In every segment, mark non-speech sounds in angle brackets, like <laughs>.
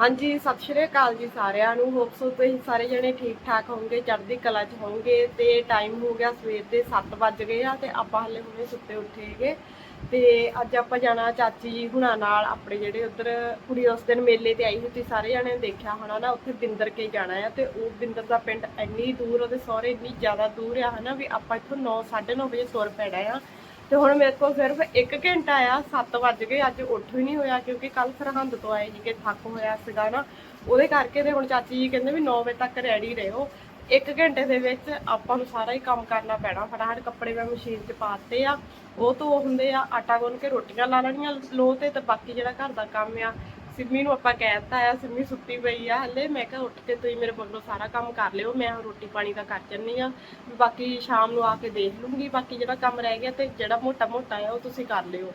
ਹਾਂਜੀ, ਸਤਿ ਸ਼੍ਰੀ ਅਕਾਲ ਜੀ ਸਾਰਿਆਂ ਨੂੰ। ਹੋਪ ਸੋ ਤੁਸੀਂ ਸਾਰੇ ਜਣੇ ਠੀਕ ਠਾਕ ਹੋਵੋਗੇ, ਚੜ੍ਹਦੀ ਕਲਾ 'ਚ ਹੋਵੋਗੇ ਤੇ ਟਾਈਮ ਹੋ ਗਿਆ ਸਵੇਰ ਦੇ 7 ਵੱਜ ਗਏ ਆ ਤੇ ਆਪਾਂ ਹਲੇ ਹੁਣੇ ਸੁੱਤੇ ਉੱਠੇਗੇ ਤੇ ਅੱਜ ਆਪਾਂ ਜਾਣਾ ਚਾਚੀ ਜੀ ਹੁਣਾਂ ਨਾਲ ਆਪਣੇ ਜਿਹੜੇ ਉਧਰ ਕੁੜੀ ਉਸ ਦਿਨ ਮੇਲੇ ਤੇ ਆਈ ਹੋਈ ਤੁਸੀਂ ਸਾਰੇ ਜਣੇ ਦੇਖਿਆ ਹੋਣਾ ਨਾ, ਉੱਥੇ ਬਿੰਦਰ ਕੇ ਜਾਣਾ ਆ ਤੇ ਉਹ ਬਿੰਦਰ ਦਾ ਪਿੰਡ ਇੰਨੀ ਦੂਰ, ਉਹਦੇ ਸਹੁਰੇ ਇੰਨੀ ਜ਼ਿਆਦਾ ਦੂਰ ਆ ਹਨਾ ਵੀ ਆਪਾਂ ਇੱਥੋਂ 9 9:30 ਵਜੇ ਤੁਰ ਪੈਣਾ ਆ। ਤੇ ਹੁਣ ਮੇਰੇ ਕੋਲ ਸਿਰਫ 1 ਘੰਟਾ ਆ 7 ਵੱਜ ਗਏ, ਅੱਜ ਉੱਠ ਵੀ ਨਹੀਂ ਹੋਇਆ ਕਿਉਂਕਿ ਕੱਲ ਸਰਹੰਦ ਤੋਂ ਆਏ ਸੀਗੇ, ਥੱਕ ਹੋਇਆ ਸੀਗਾ ਨਾ। ਉਹਦੇ ਕਰਕੇ ਤੇ ਹੁਣ ਚਾਚੀ ਜੀ ਕਹਿੰਦੇ ਵੀ 9 ਵਜੇ ਤੱਕ ਰੈਡੀ ਰਹੋ। 1 ਘੰਟੇ ਦੇ ਵਿੱਚ ਆਪਾਂ ਨੂੰ ਸਾਰਾ ਹੀ ਕੰਮ ਕਰਨਾ ਪੈਣਾ। ਫਟਾਫਟ ਕੱਪੜੇ ਮੈਂ ਮਸ਼ੀਨ 'ਚ ਪਾਤੇ ਆ। ਉਹ ਤੋਂ ਹੁੰਦੇ ਆ, ਆਟਾ ਗੁੰਨ ਕੇ ਰੋਟੀਆਂ ਲਾ ਲੈਣੀਆਂ, ਲੋ ਤੇ ਤੇ ਬਾਕੀ ਜਿਹੜਾ ਘਰ ਦਾ ਕੰਮ ਆ ਸਿੰਮੀ ਨੂੰ ਆਪਾਂ ਕਹਿ ਦਿੱਤਾ ਆ, ਸਿੰਮੀ ਸੁੱਤੀ ਪਈ ਆ ਹਲੇ। ਮੈਂ ਕਿਹਾ ਉੱਠ ਕੇ ਤੁਸੀਂ ਮੇਰੇ ਮਗਰੋਂ ਸਾਰਾ ਕੰਮ ਕਰ ਲਿਓ, ਮੈਂ ਰੋਟੀ ਪਾਣੀ ਦਾ ਕਰ ਜੰਨੀ ਆ। ਬਾਕੀ ਸ਼ਾਮ ਨੂੰ ਆ ਕੇ ਦੇਖ ਲੂੰਗੀ, ਬਾਕੀ ਜਿਹੜਾ ਕੰਮ ਰਹਿ ਗਿਆ ਤੇ ਜਿਹੜਾ ਮੋਟਾ ਮੋਟਾ ਆ, ਉਹ ਤੁਸੀਂ ਕਰ ਲਿਓ।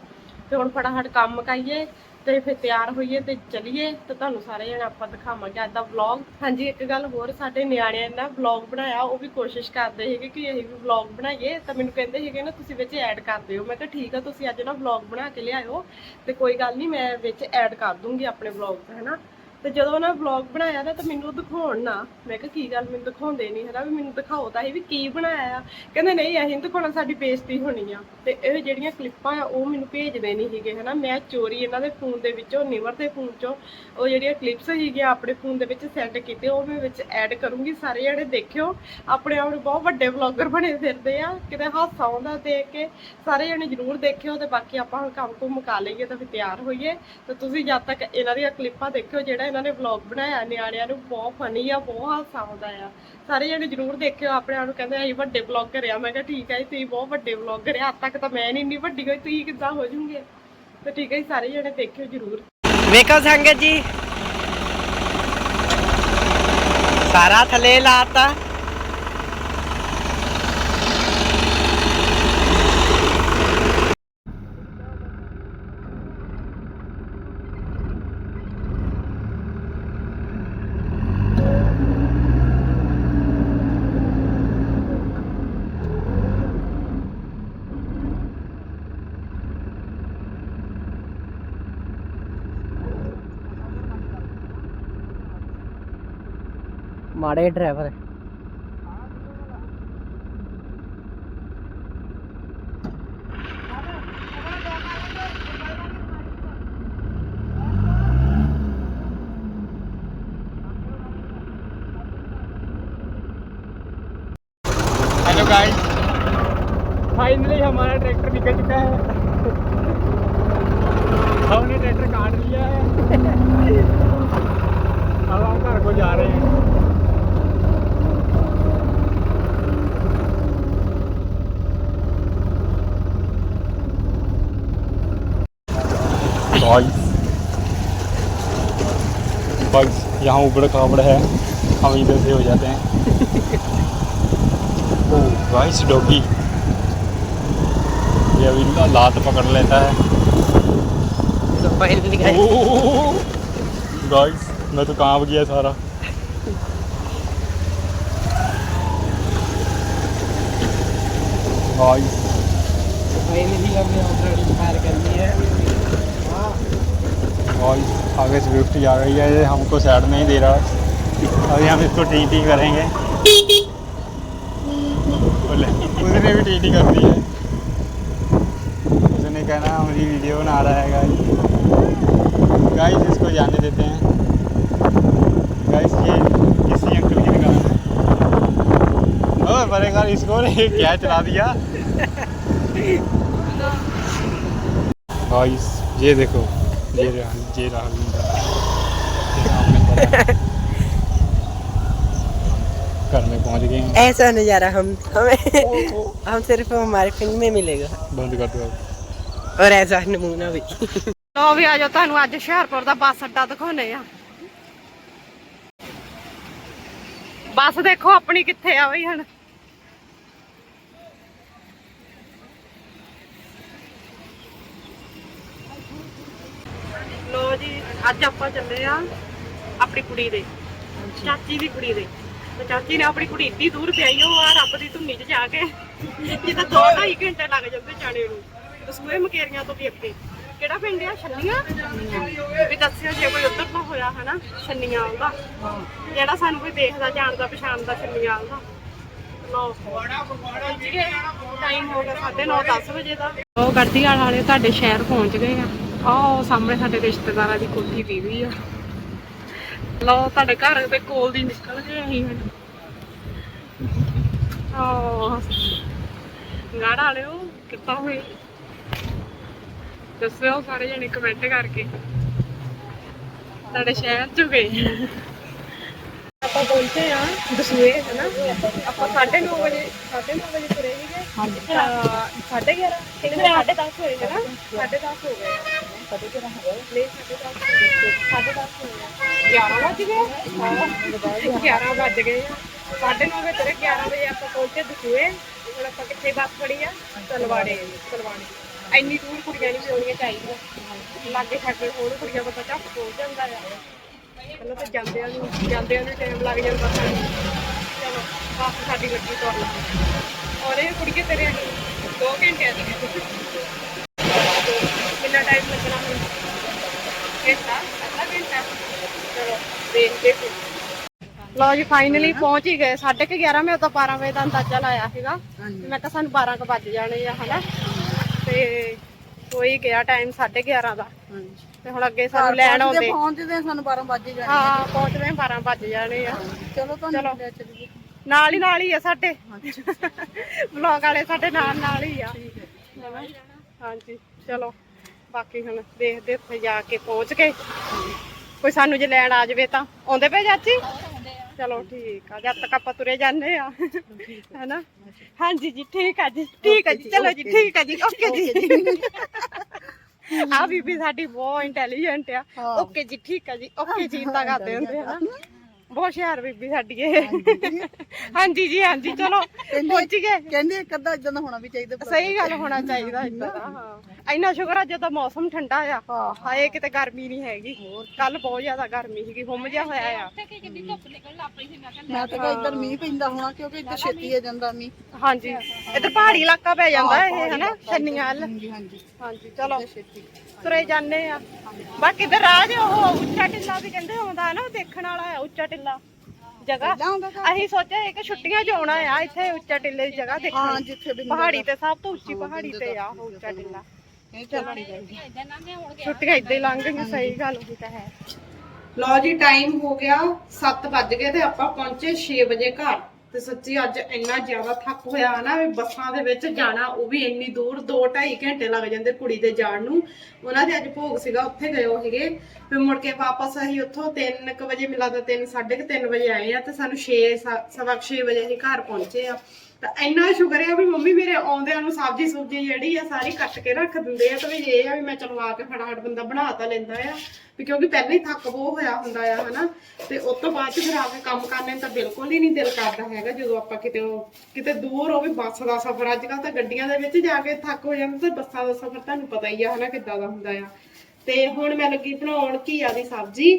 ਤੇ ਹੁਣ ਫਟਾਫਟ ਕੰਮ ਮੁਕਾਈਏ ਤੇ ਫਿਰ ਤਿਆਰ ਹੋਈਏ ਤੇ ਚਲੀਏ ਤੇ ਤੁਹਾਨੂੰ ਸਾਰੇ ਜਣੇ ਆਪਾਂ ਦਿਖਾਵਾਂਗੇ ਅੱਜ ਦਾ ਵਲੌਗ ਹਾਂਜੀ, ਇੱਕ ਗੱਲ ਹੋਰ ਸਾਡੇ ਨਿਆਣਿਆਂ ਨੇ ਵਲੌਗ ਬਣਾਇਆ, ਉਹ ਵੀ ਕੋਸ਼ਿਸ਼ ਕਰਦੇ ਸੀਗੇ ਕਿ ਅਸੀਂ ਵੀ ਵਲੌਗ ਬਣਾਈਏ। ਤਾਂ ਮੈਨੂੰ ਕਹਿੰਦੇ ਸੀਗੇ ਨਾ, ਤੁਸੀਂ ਵਿੱਚ ਐਡ ਕਰ ਦਿਓ। ਮੈਂ ਕਿਹਾ ਠੀਕ ਆ, ਤੁਸੀਂ ਅੱਜ ਨਾ ਵਲੌਗ ਬਣਾ ਕੇ ਲਿਆਇਓ ਤੇ ਕੋਈ ਗੱਲ ਨਹੀਂ, ਮੈਂ ਵਿੱਚ ਐਡ ਕਰ ਦੂੰਗੀ ਆਪਣੇ ਵਲੌਗ 'ਚ ਹੈਨਾ? ਤੇ ਜਦੋਂ ਉਹਨਾਂ ਵਲੌਗ ਬਣਾਇਆ ਨਾ, ਤਾਂ ਮੈਨੂੰ ਦਿਖਾਉਣ ਨਾ। ਮੈਂ ਕਿਹਾ, ਕੀ ਗੱਲ? ਮੈਨੂੰ ਦਿਖਾਉਂਦੇ ਨਹੀਂ ਹੈਨਾ ਵੀ ਮੈਨੂੰ ਦਿਖਾਓ ਤਾਂ ਇਹ ਵੀ ਕੀ ਬਣਾਇਆ ਆ। ਕਹਿੰਦੇ, ਨਹੀਂ, ਅਸੀਂ ਦਿਖਾਉਣਾ, ਸਾਡੀ ਬੇਇੱਜ਼ਤੀ ਹੋਣੀ ਆ। ਤੇ ਇਹ ਜਿਹੜੀਆਂ ਕਲਿੱਪਾਂ ਆ, ਉਹ ਮੈਨੂੰ ਭੇਜਦੇ ਨਹੀਂ ਸੀਗੇ ਹਨਾ। ਮੈਂ ਚੋਰੀ ਇਹਨਾਂ ਦੇ ਫੋਨ ਦੇ ਵਿੱਚੋਂ ਨਿਵਰ ਦੇ ਫੋਨ ਚੋਂ, ਉਹ ਜਿਹੜੀਆਂ ਕਲਿੱਪਸ ਸੀਗੀਆਂ ਆਪਣੇ ਫੋਨ ਦੇ ਵਿੱਚ ਸੈੱਟ ਕੀਤੇ ਉਹ ਮੈਂ ਵਿੱਚ ਐਡ ਕਰੂੰਗੀ। ਸਾਰੇ ਜਣੇ ਦੇਖਿਓ, ਆਪਣੇ ਆਪ ਨੂੰ ਬਹੁਤ ਵੱਡੇ ਵਲੌਗਰ ਬਣੇ ਫਿਰਦੇ ਆ। ਕਿਤੇ ਹਾਸਾ ਆਉਂਦਾ ਦੇਖ ਕੇ, ਸਾਰੇ ਜਣੇ ਜਰੂਰ ਦੇਖਿਓ ਤੇ ਬਾਕੀ ਆਪਾਂ ਹੁਣ ਕੰਮ ਕੁਮ ਮੁਕਾ ਲਈਏ ਤਾਂ ਫਿਰ ਤਿਆਰ ਹੋਈਏ। ਤੇ ਤੁਸੀਂ ਜਦ ਤੱਕ ਇਹਨਾਂ ਦੀਆਂ ਕਲਿੱਪਾਂ ਦੇਖਿਓ, ਜਿਹੜਾ ਇਹਨਾਂ ਨੇ ਵਲੌਗ ਬਣਾਇਆ, ਨਿਆਣਿਆਂ ਨੂੰ ਬਹੁਤ ਫਨੀ ਆ, ਬਹੁਤ ਹਾਸਾ ਆਉਂਦਾ ਆ। ਸਾਰੇ ਜਣੇ ਜਰੂਰ ਦੇਖਿਓ, ਆਪਣੇ ਆਪ ਨੂੰ ਕਹਿੰਦੇ ਅਸੀਂ ਵੱਡੇ ਵਲੌਗਰ ਆ। ਮੈਂ ਕਿਹਾ, ਠੀਕ ਹੈ ਜੀ, ਤੁਸੀਂ ਬਹੁਤ ਵੱਡੇ ਵਲੌਗਰ ਆ, ਅੱਜ ਤੱਕ ਤਾਂ ਮੈਂ ਨਹੀਂ ਇੰਨੀ ਵੱਡੀ ਹੋਈ, ਤੁਸੀਂ ਕਿੱਦਾਂ ਹੋ ਜੂਗੇ ਤੇ ਠੀਕ ਹੈ ਜੀ ਸਾਰੇ ਜਣੇ ਦੇਖਿਓ ਜਰੂਰ। ਵੇਖੋ ਸੰਗਤ ਜੀ। ਸਾਰਾ ਥੱਲੇ ਲਾਤਾ। माड़े driver driver hello guys finally हमारा ट्रैक्टर निकल चुका है। हमने ट्रैक्टर काट लिया है। <laughs> अब हम घर को जा रहे हैं। गाइस यहाँ ऊबड़ खाबड़ है। हम इधर से हो जाते हैं। <laughs> ओह गाइस डॉगी। ये अभी लात पकड़ लेता है। तो गाइस मैं तो काँप गया सारा। गाइस फाइनली हमने ऑलरेडी पार कर ली है। आगे स्विफ्ट जा रही है ये हमको साइड नहीं दे रहा अभी हम इसको टी टी करेंगे। बोले उसने भी टी टी कर दी है। उसने कहना हमारी वीडियो बना रहा है गाइस गाइस इसको जाने देते हैं। गाइस ये किसी अंकल की दुकान है। ओए बड़े यार इसको ने <laughs> क्या चला दिया? <laughs> गाइस ये देखो। ये रहा ये रहा बंदा। ये सामने खड़ा है। घर में पहुंच गए हैं ऐसा नज़ारा हम हमें हम सिर्फ हमारे फिल्म में मिलेगा बंद कर दो अब और ऐसा नमूना भी ਲੋ ਵੀ ਆਜੋ ਤੁਹਾਨੂੰ ਅੱਜ ਹੁਸ਼ਿਆਰਪੁਰ ਦਾ ਬੱਸ ਅੱਡਾ ਦਿਖਾਉਨੇ ਆ ਬੱਸ ਦੇਖੋ ਆਪਣੀ ਕਿੱਥੇ ਆ ਬਈ ਹੁਣ ਅੱਜ ਆਪਾਂ ਚੱਲੇ ਆ ਆਪਣੀ ਕੁੜੀ ਦੇ ਚਾਚੀ ਦੀ ਕੁੜੀ ਦੇ। ਤੇ ਚਾਚੀ ਨੇ ਆਪਣੀ ਕੁੜੀ ਇੱਡੀ ਦੂਰ ਪਿਆਈ ਉਹ ਆ ਰੱਬ ਦੀ ਧੁੰਨੀ 'ਚ ਜਾ ਕੇ ਜਿੱਦਾਂ ਦੋ ਢਾਈ ਘੰਟੇ ਲੱਗ ਜਾਂਦੇ ਜਾਣੇ ਨੂੰ। ਦਸੂਏ ਮਕੇਰੀਆਂ ਤੋਂ ਵੀ ਅੱਗੇ। ਕਿਹੜਾ ਪਿੰਡ ਆ? ਛੰਨੀਆਂ? ਵੀ ਦੱਸਿਓ ਜੇ ਕੋਈ ਉੱਧਰ ਤੋਂ ਹੋਇਆ ਹਨਾ ਛੰਨੀਆਂ ਆਉਂਦਾ ਜਿਹੜਾ ਸਾਨੂੰ ਕੋਈ ਦੇਖਦਾ ਜਾਣਦਾ ਪਛਾਣਦਾ ਛੰਨੀਆਂ ਆਉਂਦਾ ਲੋ ਟਾਈਮ ਹੋ ਗਿਆ 9:30 10 ਵਜੇ ਦਾ। ਉਹ ਗੱਡੀ ਵਾਲੇ ਤੁਹਾਡੇ ਸ਼ਹਿਰ ਪਹੁੰਚ ਗਏ ਆ। ਆਹ ਸਾਹਮਣੇ ਸਾਡੇ ਰਿਸ਼ਤੇਦਾਰਾਂ ਦੀ ਕੋਠੀ ਦੀ ਵੀ ਆ। ਲਓ ਤੁਹਾਡੇ ਘਰ ਦੇ ਕੋਲ ਦੀ ਨਿਕਲ ਗਏ ਅਸੀਂ ਹੁਣ। ਆਹ ਗਾੜਾ ਵਾਲਿਓ ਕਿੱਦਾਂ ਹੋਏ? ਦੱਸਿਓ ਸਾਰੇ ਜਣੇ ਕਮੈਂਟ ਕਰਕੇ। ਤੁਹਾਡੇ ਸ਼ਹਿਰ ਚ ਗਏ। ਆਪਾਂ ਪਹੁੰਚੇ ਆ ਦਸੂਏ ਹੈ ਨਾ? ਆਪਾਂ 9:30 ਵਜੇ 9:30 ਵਜੇ ਤੁਰੇ ਸੀਗੇ। ਹਾਂਜੀ। 11:30 ਕਿੰਨੇ 10:30 ਹੋਏ ਹੈ ਨਾ? 10:30 ਹੋ ਗਏ। 10:30 ਹੋ ਗਏ ਨਹੀਂ 10:30 ਹੋ ਗਏ 11 ਵੱਜ ਗਏ। 11 ਵੱਜ ਗਏ ਆ। 9:30 ਵਜੇ ਤੁਰੇ 11 ਵਜੇ ਆਪਾਂ ਪਹੁੰਚੇ ਦਸੂਏ। ਹੁਣ ਆਪਾਂ ਕਿੱਥੇ ਬੱਸ ਫੜੀ ਆ? ਤਲਵਾੜੇ। ਤਲਵਾੜੇ। ਇੰਨੀ ਦੂਰ ਕੁੜੀਆਂ ਨਹੀਂ ਆਉਣੀਆਂ ਚਾਹੀਦੀਆਂ। ਲਾਗੇ ਛਾਗੇ ਹੋਰ ਕੁੜੀਆਂ ਦਾ ਪਤਾ ਪਹੁੰਚ ਜਾਂਦਾ ਆ। ਪਹਿਲਾਂ ਤਾਂ ਜਾਂਦਿਆਂ ਨੂੰ ਜਾਂਦਿਆਂ ਨੂੰ ਟਾਈਮ ਲੱਗ ਜਾਂਦਾ ਸਾਨੂੰ ਚਲੋ ਬੱਸ ਸਾਡੀ ਲੱਗੀ ਤੁਰ ਲਾ ਔਰ ਇਹ ਕੁੜੀਏ ਤੇਰੇ 2 ਘੰਟਿਆਂ ਦੀ ਕਿੰਨਾ ਟਾਈਮ ਲੱਗਣਾ ਹੁਣ ਘੰਟਾ ਅੱਧਾ ਘੰਟਾ ਚਲੋ ਦੇਖਦੇ ਫਿਰ ਲਓ ਜੀ ਫਾਈਨਲੀ ਪਹੁੰਚ ਹੀ ਗਏ। 11:30 ਮੈਂ ਤਾਂ 12 ਵਜੇ ਦਾ ਅੰਦਾਜ਼ਾ ਲਾਇਆ ਸੀਗਾ। ਮੈਂ ਕਿਹਾ ਸਾਨੂੰ 12 ਕੁ ਵੱਜ ਜਾਣੇ ਆ ਹਨਾ? ਤੇ ਕੋਈ ਗਿਆ ਟਾਈਮ 11:30 ਦਾ। ਤੇ ਹੁਣ ਅੱਗੇ ਸਾਨੂੰ ਲੈਣ ਆਉਂਦੇ। ਪਹੁੰਚਦੇ ਸਾਨੂੰ 12 ਵਜੇ ਜਾਣੇ ਹਾਂ ਪਹੁੰਚਦੇ 12 ਵੱਜ ਜਾਣੇ ਆ। ਚਲੋ। ਤੁਹਾਨੂੰ ਲੈ ਚੱਲੀਏ। ਨਾਲ ਹੀ ਨਾਲ ਹੀ ਆ ਸਾਡੇ। ਵਲੌਗ ਵਾਲੇ ਸਾਡੇ ਨਾਲ ਨਾਲ ਹੀ ਆ? ਹਾਂਜੀ। ਚਲੋ ਬਾਕੀ ਹੁਣ ਦੇਖਦੇ ਉੱਥੇ ਜਾ ਕੇ ਪਹੁੰਚ ਕੇ ਕੋਈ ਸਾਨੂੰ ਜੇ ਲੈਣ ਆ ਜਾਵੇ ਤਾਂ। ਆਉਂਦੇ ਪਏ ਚਾਚੀ? ਚਲੋ ਠੀਕ ਆ ਜਦ ਤੱਕ ਆਪਾਂ ਤੁਰੇ ਜਾਂਦੇ ਆ। ਹੈਨਾ? ਹਾਂਜੀ ਜੀ ਠੀਕ ਆ ਜੀ ਠੀਕ ਆ ਜੀ ਚਲੋ ਜੀ ਠੀਕ ਆ ਜੀ ਓਕੇ ਜੀ। ਆ ਬੀਬੀ ਸਾਡੀ ਬਹੁਤ ਇੰਟੈਲੀਜੈਂਟ ਆ। ਓਕੇ ਜੀ ਠੀਕ ਆ ਜੀ ਓਕੇ ਜੀ ਤਾਂ ਕਰਦੇ ਹੁੰਦੇ ਆ। ਨਾ ਬਹੁਤ ਹੁਸ਼ਿਆਰ ਬੀਬੀ ਸਾਡੀ ਇਹ। ਹਾਂਜੀ ਜੀ। ਹਾਂਜੀ ਚਲੋ ਪਹੁੰਚ ਗਏ। ਕਹਿੰਦੇ ਇੱਕ ਅੱਧਾ ਇਦਾਂ ਦਾ ਹੋਣਾ ਵੀ ਚਾਹੀਦਾ ਸਹੀ ਗੱਲ ਹੋਣਾ ਚਾਹੀਦਾ ਇਦਾਂ ਦਾ ਹਾਂ। ਇੰਨਾ ਸ਼ੁਕਰ ਆ ਜਦੋਂ ਮੌਸਮ ਠੰਡਾ ਆ। ਹਾਂ। ਹਾਏ ਕਿਤੇ ਗਰਮੀ ਨਹੀਂ ਹੈਗੀ। ਕੱਲ ਬਹੁਤ ਜ਼ਿਆਦਾ ਗਰਮੀ ਸੀਗੀ ਹੁਮ ਜਿਹਾ ਹੋਇਆ ਆ। ਮੈਂ ਤਾਂ ਕਿਹਾ ਇੱਧਰ ਮੀਂਹ ਪੈਂਦਾ ਹੋਣਾ ਕਿਉਂਕਿ ਇੱਧਰ ਛੇਤੀ ਆ ਜਾਂਦਾ ਮੀਂਹ। ਹਾਂਜੀ ਇੱਧਰ ਪਹਾੜੀ ਇਲਾਕਾ ਪੈ ਜਾਂਦਾ ਇਹ ਹਨਾ ਛੰਨੀਆਂ ਵੱਲ। ਹਾਂਜੀ ਹਾਂਜੀ। ਹਾਂਜੀ ਚਲੋ ਛੇਤੀ। ਤੁਰੇ ਜਾਂਦੇ ਆ। ਬਾਕੀ ਤੇ ਰਾਜ ਉਹ ਉੱਚਾ ਟਿੱਲਾ ਵੀ ਕਹਿੰਦੇ ਆਉਂਦਾ ਨਾ ਦੇਖਣ ਵਾਲਾ ਆ ਉੱਚਾ ਟਿੱਲਾ। ਜਗ੍ਹਾ। ਪਹਿਲਾਂ ਆਉਂਦਾ ਤਾਂ ਅਸੀਂ ਸੋਚਿਆ ਕਿ ਛੁੱਟੀਆਂ 'ਚ ਆਉਣਾ ਆ ਇੱਥੇ ਉੱਚਾ ਟਿੱਲੇ ਦੀ ਜਗ੍ਹਾ ਹਾਂ ਦੇਖਣ ਜਿੱਥੇ ਬਿੰਦਰ ਪਹਾੜੀ ਤੇ ਸਭ ਤੋਂ ਉੱਚੀ ਪਹਾੜੀ ਤੇ ਆ ਉਹ ਉੱਚਾ ਟਿੱਲਾ। ਇਹ ਚੱਲਣੀ ਚਾਹੀਦੀ ਛੁੱਟੀਆਂ ਇੱਦਾਂ ਹੀ ਲੰਘ ਗਈਆਂ ਸਹੀ ਗੱਲ ਉਹੀ ਤਾਂ ਹੈ। ਲਓ ਜੀ ਟਾਈਮ ਹੋ ਗਿਆ 7 ਵੱਜ ਗਏ ਤੇ ਆਪਾਂ ਪਹੁੰਚੇ 6 ਵਜੇ ਘਰ। ਤੇ ਸੱਚੀ ਅੱਜ ਇੰਨਾ ਜ਼ਿਆਦਾ ਥੱਕ ਹੋਇਆ ਨਾ ਵੀ ਬੱਸਾਂ ਦੇ ਵਿੱਚ ਜਾਣਾ ਉਹ ਵੀ ਇੰਨੀ ਦੂਰ 2 2.5 ਘੰਟੇ ਲੱਗ ਜਾਂਦੇ ਕੁੜੀ ਦੇ ਜਾਣ ਨੂੰ। ਉਹਨਾਂ ਦੇ ਅੱਜ ਭੋਗ ਸੀਗਾ ਉੱਥੇ ਗਏ ਉਹ ਸੀਗੇ। ਫਿਰ ਮੁੜ ਕੇ ਵਾਪਸ ਅਸੀਂ ਉੱਥੋਂ 3 ਵਜੇ ਮਿਲਾਦਾ 3 3:30 ਵਜੇ ਆਏ ਆ ਤੇ ਸਾਨੂੰ 6 ਸਵਾ 6 ਵਜੇ ਅਸੀਂ ਘਰ ਪਹੁੰਚੇ ਆ। ਤਾਂ ਇੰਨਾ ਸ਼ੁਕਰ ਹੈ ਵੀ ਮੰਮੀ ਮੇਰੇ ਆਉਂਦਿਆਂ ਨੂੰ ਸਬਜ਼ੀ ਸੁਬਜ਼ੀ ਜਿਹੜੀ ਆ ਸਾਰੀ ਕੱਟ ਕੇ ਰੱਖ ਦਿੰਦੇ ਆ, ਤੇ ਵੀ ਇਹ ਆ ਵੀ ਮੈਂ ਚਲੋ ਆ ਕੇ ਫਟਾਫਟ ਬੰਦਾ ਬਣਾ ਤਾਂ ਲੈਂਦਾ ਆ, ਵੀ ਕਿਉਂਕਿ ਪਹਿਲਾਂ ਹੀ ਥੱਕ ਬਹੁ ਹੋਇਆ ਹੁੰਦਾ ਆ, ਹਨਾ? ਤੇ ਉਸ ਤੋਂ ਬਾਅਦ ਚ ਫਿਰ ਆ ਕੇ ਕੰਮ ਕਰਨੇ ਨੂੰ ਤਾਂ ਬਿਲਕੁਲ ਹੀ ਨਹੀਂ ਦਿਲ ਕਰਦਾ ਹੈਗਾ, ਜਦੋਂ ਆਪਾਂ ਕਿਤੇ ਕਿਤੇ ਦੂਰ ਹੋਵੇ ਬੱਸ ਦਾ ਸਫ਼ਰ ਅੱਜ ਕੱਲ ਤਾਂ ਗੱਡੀਆਂ ਦੇ ਵਿੱਚ ਜਾ ਕੇ ਥੱਕ ਹੋ ਜਾਂਦਾ ਤੇ ਬੱਸਾਂ ਦਾ ਸਫ਼ਰ ਤੁਹਾਨੂੰ ਪਤਾ ਹੀ ਆ, ਹਨਾ, ਕਿੱਦਾਂ ਦਾ ਹੁੰਦਾ ਆ। ਤੇ ਹੁਣ ਮੈਂ ਲੱਗੀ ਬਣਾਉਣ ਘੀਆ ਦੀ ਸਬਜ਼ੀ।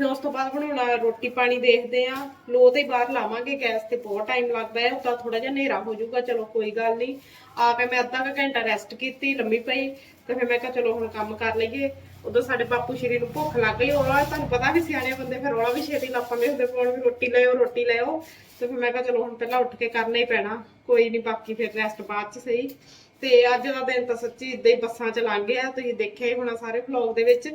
ਫਿਰ ਉਸ ਤੋਂ ਬਾਅਦ ਬਣਾਉਣਾ ਰੋਟੀ ਪਾਣੀ ਦੇਖਦੇ ਆ ਲੋ ਤੇ ਹੀ ਬਾਹਰ ਲਾਵਾਂਗੇ ਗੈਸ ਤੇ ਬਹੁਤ ਟਾਈਮ ਲੱਗਦਾ ਹੈ। ਤਾਂ ਥੋੜਾ ਜਿਹਾ ਹਨੇਰਾ ਹੋ ਜਾਊਗਾ। ਚਲੋ ਕੋਈ ਗੱਲ ਨਹੀਂ। ਆ ਕੇ ਮੈਂ ਅੱਧਾ ਕੁ ਘੰਟਾ ਰੈਸਟ ਕੀਤੀ, ਲੰਮੀ ਪਈ। ਤੇ ਫਿਰ ਮੈਂ ਕਿਹਾ ਚਲੋ ਹੁਣ ਕੰਮ ਕਰ ਲਈਏ। ਉਦੋਂ ਸਾਡੇ ਬਾਪੂ ਸ਼੍ਰੀ ਨੂੰ ਭੁੱਖ ਲੱਗ ਗਈ। ਉਹਨਾਂ ਤੁਹਾਨੂੰ ਪਤਾ ਵੀ ਸਿਆਣੇ ਬੰਦੇ ਫਿਰ ਰੌਲਾ ਵੀ ਛੇਤੀ ਲੱਪਾਂਦੇ ਹੁੰਦੇ ਕੋਣ ਵੀ ਰੋਟੀ ਲਿਆਓ ਰੋਟੀ ਲਿਆਓ। ਤੇ ਫਿਰ ਮੈਂ ਕਿਹਾ ਚਲੋ ਹੁਣ ਪਹਿਲਾਂ ਉੱਠ ਕੇ ਕਰਨਾ ਹੀ ਪੈਣਾ। ਕੋਈ ਨਹੀਂ, ਬਾਕੀ ਫਿਰ ਰੈਸਟ ਬਾਅਦ ਚ ਸਹੀ। ਤੇ ਅੱਜ ਦਾ ਦਿਨ ਤਾਂ ਸੱਚੀ ਇਦਾਂ ਹੀ ਬੱਸਾਂ ਚ ਲੰਘ ਗਿਆ। ਤੁਸੀਂ ਦੇਖਿਆ ਹੀ ਹੋਣਾ ਸਾਰੇ ਵਲੌਗ ਦੇ ਵਿੱਚ।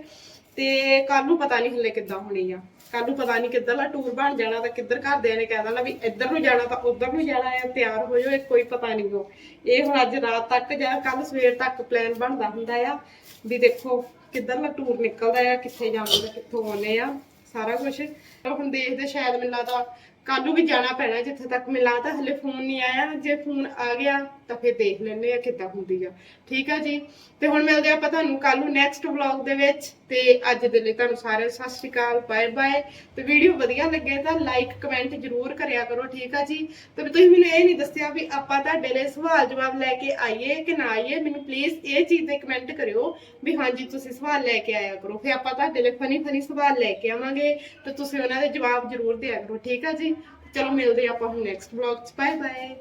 ਤੇ ਕੱਲ ਨੂੰ ਪਤਾ ਨਹੀਂ ਹੱਲੇ ਕਿੱਦਾਂ ਹੋਣੀ ਆ। ਕੱਲ ਨੂੰ ਪਤਾ ਨਹੀਂ ਕਿੱਧਰਲਾ ਟੂਰ ਬਣ ਜਾਣਾ ਤਾਂ ਕਿੱਧਰ ਘਰਦਿਆਂ ਨੇ ਕਹਿ ਦੇਣਾ ਵੀ ਇੱਧਰ ਨੂੰ ਜਾਣਾ ਤਾਂ ਉੱਧਰ ਨੂੰ ਜਾਣਾ ਹੈ ਤਿਆਰ ਹੋ ਜਾਓ, ਇਹ ਕੋਈ ਪਤਾ ਨਹੀਂ ਉਹ ਇਹ ਹੁਣ ਅੱਜ ਰਾਤ ਤੱਕ ਜਾਂ ਕੱਲ ਸਵੇਰ ਤੱਕ ਪਲਾਨ ਬਣਦਾ ਹੁੰਦਾ ਆ ਵੀ ਦੇਖੋ ਕਿੱਧਰਲਾ ਟੂਰ ਨਿਕਲਦਾ ਆ, ਕਿੱਥੇ ਜਾਣਾ ਕਿੱਥੋਂ ਆਉਂਦੇ ਆ, ਸਾਰਾ ਕੁਝ ਹੁਣ ਦੇਖਦੇ ਸ਼ਾਇਦ ਮੈਨੂੰ ਲੱਗਦਾ ਕੱਲ ਨੂੰ ਵੀ ਜਾਣਾ ਪੈਣਾ, ਜਿੱਥੇ ਤੱਕ ਮੈਨੂੰ ਤਾਂ ਹਲੇ ਫੋਨ ਨਹੀਂ ਆਇਆ। ਜੇ ਫੋਨ ਆ ਗਿਆ, ਤਾਂ ਫਿਰ ਦੇਖ ਲੈਂਦੇ ਆ ਕਿੱਦਾਂ ਹੁੰਦੀ ਆ। ਠੀਕ ਆ ਜੀ? ਤੇ ਹੁਣ ਮਿਲਦੇ ਆਪਾਂ ਤੁਹਾਨੂੰ ਕੱਲ ਨੂੰ ਨੈਕਸਟ ਵਲੌਗ ਦੇ ਵਿੱਚ। ਤੇ ਅੱਜ ਦੇ ਲਈ ਤੁਹਾਨੂੰ ਸਾਰਿਆਂ ਨੂੰ ਸਤਿ ਸ਼੍ਰੀ ਅਕਾਲ ਬਾਏ ਬਾਏ ਤੇ ਵੀਡੀਓ ਵਧੀਆ ਲੱਗੇ ਤਾਂ ਲਾਈਕ ਕਮੈਂਟ ਜ਼ਰੂਰ ਕਰਿਆ ਕਰੋ, ਠੀਕ ਆ ਜੀ? ਤੇ ਤੁਸੀਂ ਮੈਨੂੰ ਇਹ ਨਹੀਂ ਦੱਸਿਆ ਵੀ ਆਪਾਂ ਤੁਹਾਡੇ ਲਈ ਸਵਾਲ ਜਵਾਬ ਲੈ ਕੇ ਆਈਏ ਕਿ ਨਾ ਆਈਏ, ਮੈਨੂੰ ਪਲੀਜ਼ ਇਹ ਚੀਜ਼ ਦੇ ਕਮੈਂਟ ਕਰਿਓ ਵੀ ਹਾਂਜੀ, ਤੁਸੀਂ ਸਵਾਲ ਲੈ ਕੇ ਆਇਆ ਕਰੋ। ਫਿਰ ਆਪਾਂ ਤੁਹਾਡੇ ਲਈ ਫਨੀ ਫਨੀ ਸਵਾਲ ਲੈ ਕੇ ਆਵਾਂਗੇ, ਤੇ ਤੁਸੀਂ ਉਹਨਾਂ ਦੇ ਜਵਾਬ ਜ਼ਰੂਰ ਦਿਆ ਕਰੋ। ਠੀਕ ਆ ਜੀ? ਚਲੋ ਮਿਲਦੇ ਆਪਾਂ ਹੁਣ ਨੈਕਸਟ ਵਲੌਗ 'ਚ। Bye bye